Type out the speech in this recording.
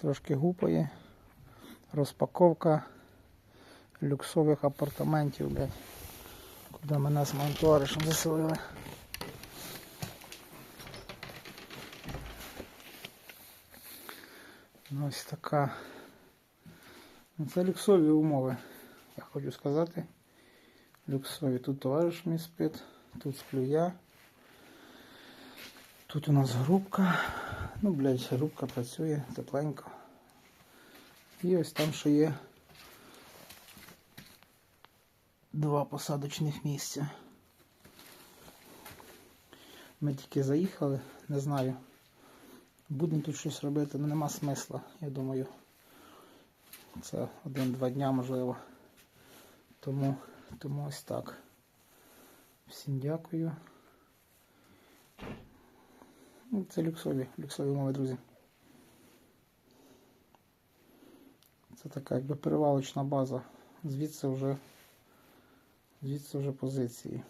Трошки гупає. Розпаковка люксових апартаментів. Куди мене з моїм товаришем заселили. Ну, Ось така. Ну, Це люксові умови, я хочу сказати. Люксові. Тут товариш мій спить, тут сплю я. Тут у нас грубка. Ну, блядь, грубка працює тепленько. І ось там ще є два посадочних місця. Ми тільки заїхали, не знаю. Будемо тут щось робити, ну нема смисла, я думаю. Це один-два дня можливо. Тому, тому ось так. Всім дякую. Ну, Це люксові, люксові умови, друзі. Це така якби перевалочна база. Звідси вже, звідси вже позиції.